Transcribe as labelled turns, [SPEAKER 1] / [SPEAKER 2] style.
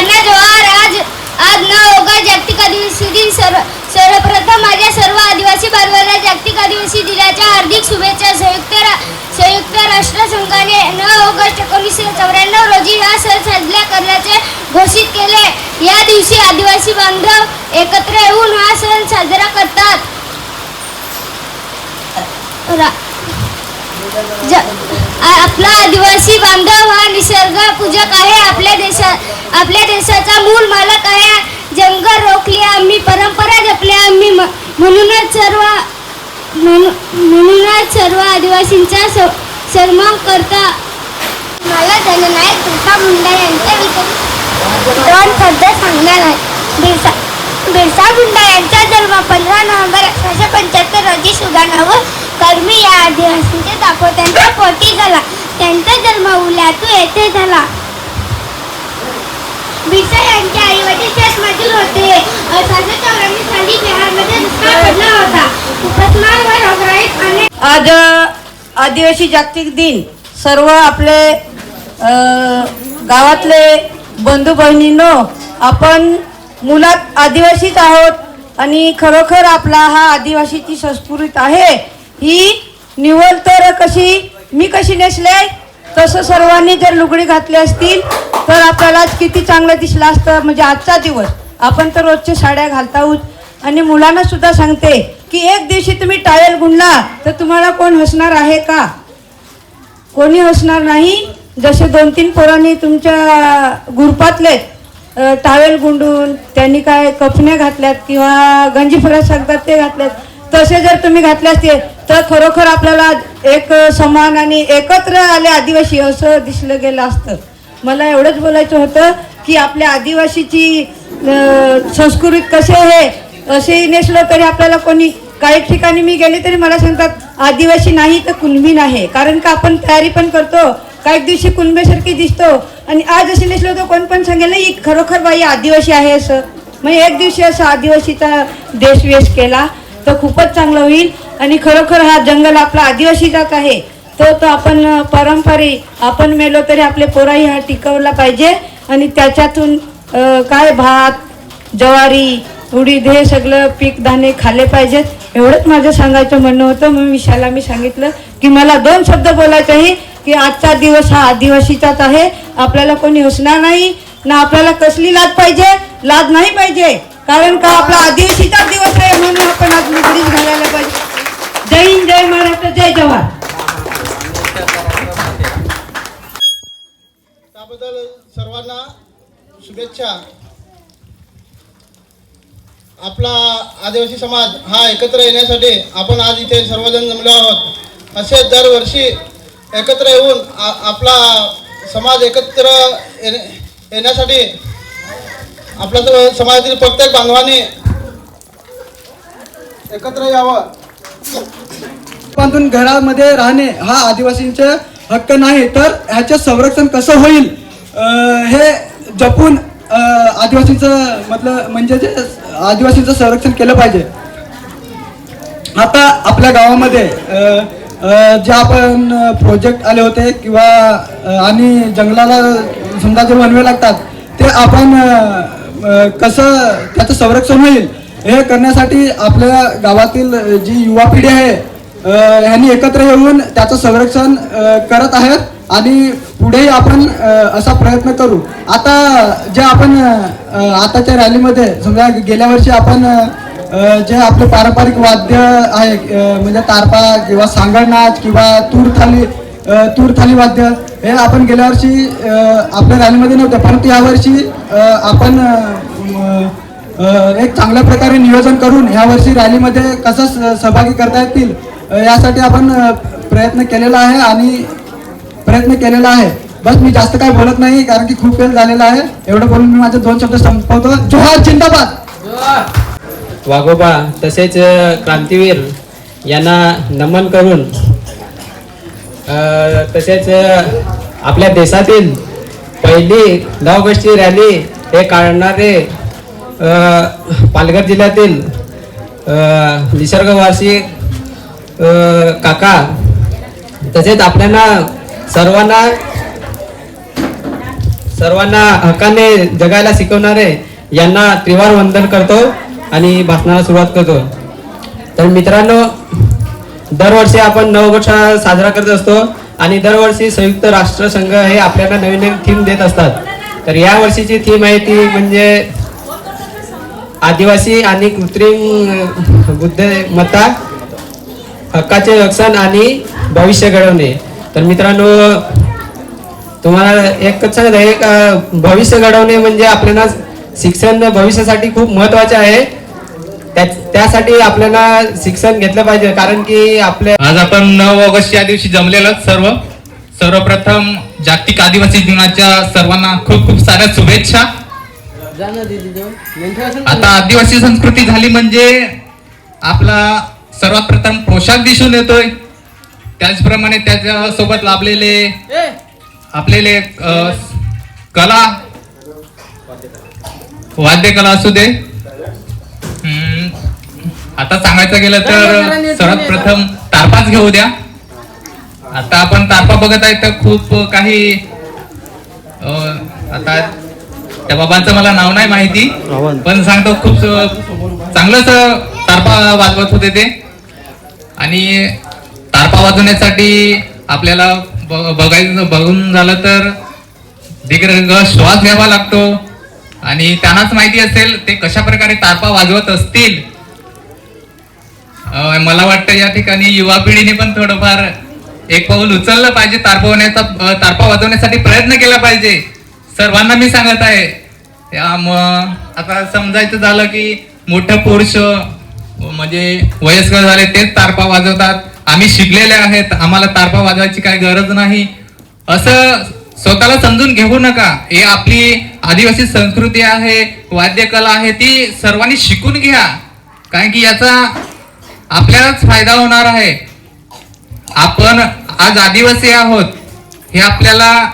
[SPEAKER 1] सर्वांना जोहार आज आज नऊ ऑगस्ट जागतिक आदिवासी दिन. सर्व सर्वप्रथम माझ्या सर्व आदिवासी बांधवांना जागतिक आदिवासी दिनाच्या हार्दिक शुभेच्छा. संयुक्त रा संयुक्त राष्ट्र संघाने नऊ ऑगस्ट एकोणीसशे चौऱ्याण्णव रोजी हा सण साजरा करण्याचे घोषित केले. या दिवशी आदिवासी बांधव एकत्र येऊन हा सण साजरा करतात. रा- आपला आदिवासी बांधव हा निसर्ग पूजक आहे. आपल्या देशात आपल्या देशाचा मूल मालक आहे. जंगल रोखले आम्ही परंपरा जपल्या आम्ही म्हणूनच सर्व म्हणूनच सर्व आदिवासींचा स- सन्मान करता मला जननायक बिरसा मुंडा यांच्याविषयी दोन शब्द सांगणार आहे. बिरसा बिरसा मुंडा यांचा जन्म पंधरा नोव्हेंबर अठराशे पंच्याहत्तर रोजी सुगाणावर आदिवासींचे दाखव त्यांच्या पोटी झाला. त्यांचा जन्म उल्यातू येथे झाला. बिरसा यांचे आई वडील शेतमजूर होते. अठराशे चौऱ्याण्णव साली बिहारमध्ये दुष्काळ पडला होता. उपासमार व रोगराईत अनेक
[SPEAKER 2] आज आदिवासी जागतिक दिन. सर्व आपले गावातले बंधू बहिणींनो आपण मुलात आदिवासीच आहोत आणि खरोखर आपला हा आदिवासीची संस्कृती आहे. ही निवड तर कशी मी कशी नेसले? तसं सर्वांनी जर लुगडी घातली असतील तर आपल्याला किती चांगलं दिसलं असतं म्हणजे आजचा दिवस. आपण तर रोजच्या साड्या घालत आहोत. आणि मुलांना सुद्धा सांगते की एक दिवशी तुम्ही टावेल गुंडला तर तुम्हाला कोण हसणार आहे का? कोणी हसणार नाही? जसे दोन तीन पोरांनी तुमच्या ग्रुपातले टावेल गुंडून त्यांनी काय कपण्या घातल्यात किंवा गंजी फरक सांगतात ते घातल्यात. तसे जर तुम्ही घातले असते तर खरोखर आपल्याला एक समान आणि एकत्र आले आदिवासी असं दिसलं गेलं असतं. मला एवढंच बोलायचं होतं की आपल्या आदिवासीची संस्कृत संस्कृती कशी आहे असे नेसलं तरी आपल्याला कोणी काही ठिकाणी मी गेले तरी मला सांगतात आदिवासी नाही तर कुणबी नाही. कारण का आपण तयारी पण करतो काही दिवशी कुणबेसारखी दिसतो. आणि आज असे नेसलो तर कोण पण सांगेल ही खरोखर बाई आदिवासी आहे असं. मग एक दिवशी असं आदिवासीचा देशवेश केला. तर खूपच चांगलं होईल. आणि खरोखर हा जंगल आपला आदिवासीचाच आहे. तो तो आपण अ, पारंपरिक आपण मेलो तरी आपले पोराही हा टिकवला पाहिजे. आणि त्याच्यातून काय भात ज्वारी उडीद हे सगळं पीक दाणे खाल्ले पाहिजेत. एवढंच माझं सांगायचं म्हणणं होतं. मग विशाला मी सांगितलं की मला दोन शब्द बोलायचं आहे की आजचा दिवस हा आदिवासीचाच आहे. आपल्याला कोणी हसणार नाही. ना आपल्याला कसली लाज पाहिजे? लाज नाही पाहिजे. कारण का आपला आदिवासीचाच दिवस म्हणून आपण आज लुगडीच घालायला पाहिजे. जय हिंद जय महाराष्ट्र जय जवान.
[SPEAKER 3] त्याबद्दल सर्वांना शुभेच्छा. आपला आदिवासी समाज हा एकत्र येण्यासाठी आपण आज इथे सर्वजण जमलो आहोत. असे दरवर्षी एकत्र येऊन आपला समाज एकत्र येण्यासाठी आपल्या समाजातील प्रत्येक बांधवांनी एकत्र यावं.
[SPEAKER 4] बांधून घरामध्ये राहणे हा आदिवासींचे हक्क नाही तर ह्याचे संरक्षण कसं होईल? हे जपून आदिवासींचं मतलब म्हणजे जे आदिवासींचं संरक्षण केलं पाहिजे. आता आपल्या गावामध्ये जे आपण प्रोजेक्ट आले होते किंवा आणि जंगलाला समजा जे बनवे लागतात ते आपण कसं त्याचं संरक्षण होईल? हे करण्यासाठी आपल्या गावातील जी युवा पिढी आहे ह्यांनी एकत्र येऊन त्याचं संरक्षण करत आहेत आणि पुढेही आपण असा प्रयत्न करू. आता जे आपण आताच्या रॅलीमध्ये समजा गेल्या वर्षी आपण जे आपले पारंपरिक वाद्य आहे म्हणजे तारपा किंवा सांगड नाच किंवा तूर थाली तूर थाली वाद्य हे आपण गेल्या वर्षी आपल्या रॅलीमध्ये नव्हते. परंतु यावर्षी आपण एक चांगल्या प्रकारे नियोजन करून यावर्षी रॅलीमध्ये कसं सहभागी करता येतील यासाठी आपण प्रयत्न केलेला आहे आणि प्रयत्न केलेला आहे. बस मी जास्त काय बोलत नाही कारण की खूप वेळ झालेला आहे. एवढं बोलून मी माझे दोन शब्द संपवतो. जोहार जिंदाबाद!
[SPEAKER 5] वाघोबा तसेच क्रांतीवीर यांना नमन करून तसेच आपल्या देशातील पहिली नऊ ऑगस्टची रॅली हे काढणारे पालघर जिल्ह्यातील निसर्गवासी काका तसेच आपल्याला सर्वांना सर्वांना हक्काने जगायला शिकवणारे यांना त्रिवार वंदन करतो आणि भाषणाला सुरुवात करतो. तर मित्रांनो दरवर्षी आपण नववर्ष साजरा करत असतो आणि दरवर्षी संयुक्त राष्ट्रसंघ हे आपल्याला नवीन नवीन थीम देत असतात. तर या वर्षीची थीम आहे ती म्हणजे आदिवासी आणि कृत्रिम बुद्धिमत्ता हक्काचे रक्षण आणि भविष्य घडवणे. तर मित्रांनो तुम्हाला एकच सांगत आहे एक भविष्य घडवणे म्हणजे आपल्याला शिक्षण भविष्यासाठी खूप महत्त्वाचे आहे. त्या- त्यासाठी आपल्याला शिक्षण घेतलं पाहिजे कारण की आपल्या
[SPEAKER 6] आज आपण नऊ ऑगस्ट या दिवशी जमलेलं सर्व. सर्वप्रथम जागतिक आदिवासी दिनाच्या सर्वांना खूप खूप साऱ्या शुभेच्छा. आता आदिवासी संस्कृती झाली म्हणजे आपला सर्वात प्रथम पोशाख दिसून येतोय. त्याचप्रमाणे त्याच्या सोबत लाभलेले आपलेले कला. वाद्यकला असू दे. आता सांगायचं गेलं तर सर्वात प्रथम तारपाच घेऊ द्या. आता आपण तारपा बघत आहे तर खूप काही आता त्या बाबांचं मला नाव नाही माहिती पण सांगतो खूप चांगलंच तारपा वाजवत होते ते. आणि तारपा वाजवण्यासाठी आपल्याला बघायचं बघून झालं तर दीर्घ श्वास घ्यावा लागतो. आणि त्यांनाच माहिती असेल ते कशा प्रकारे तारपा वाजवत असतील. मला वाटतं या ठिकाणी युवा पिढीने पण थोडंफार एक पाऊल उचललं पाहिजे. तारपवण्याचा अं, तारपा वाजवण्यासाठी प्रयत्न केला पाहिजे. सर्वांना मी सांगत आहे आता समजायचं झालं की मोठं पुरुष म्हणजे वयस्कर झाले तेच तारपा वाजवतात. आम्ही शिकलेले आहेत आम्हाला तारपा वाजवायची काही गरज नाही. असं स्वतःला समजून घेऊ नका. हे आपली आदिवासी संस्कृती आहे वाद्यकला आहे ती सर्वांनी शिकून घ्या. कारण की याचा आपल्यालाच फायदा होणार आहे. आपण आज आदिवासी आहोत हे आपल्याला